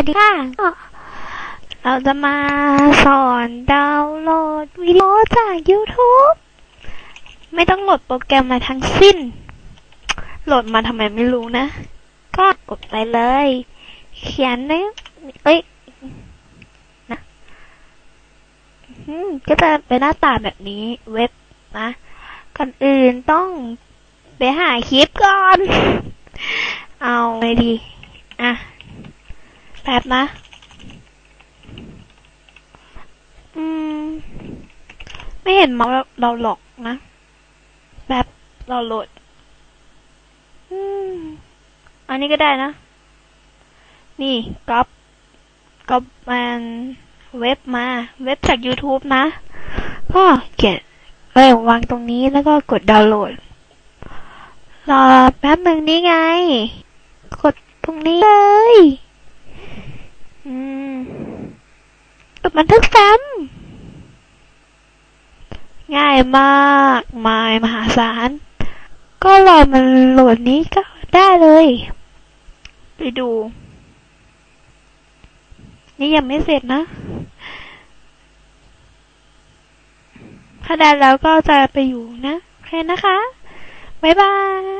วัสดีค่ะ เราจะมาสอนดาวน์โหลดวิดีโอจาก YouTube ไม่ต้องโหลดโปรแกรมมาทั้งสิ้น โหลดมาทำไมไม่รู้นะ ก็กดไปเลย เขียนนะเอ้ยนะก็จะเป็นหน้าตาแบบนี้เว็บนะ ก่อนอื่นต้องไปหาคลิปก่อน เอาไงดี ป๊บนะอืม ไม่เห็นเมาส์เราหลอกนะ แบบเราโหลด อืม อันนี้ก็ได้นะ นี่ก๊อปก๊อปมันเว็บมา เว็บจาก YouTube นะ ก็เขียนเอ้ยวางตรงนี้แล้วก็กดดาวน์โหลด รอแป๊บหนึ่งนี่ไง กดตรงนี้เลย อืมกด บันทึกซ้ำง่ายมากมายมหาศาล ก็รอมันโหลดนี้ก็ได้เลย ไปดู นี่ยังไม่เสร็จนะ ถ้าได้แล้วก็จะไปอยู่นะ โอเคนะคะ บ๊ายบาย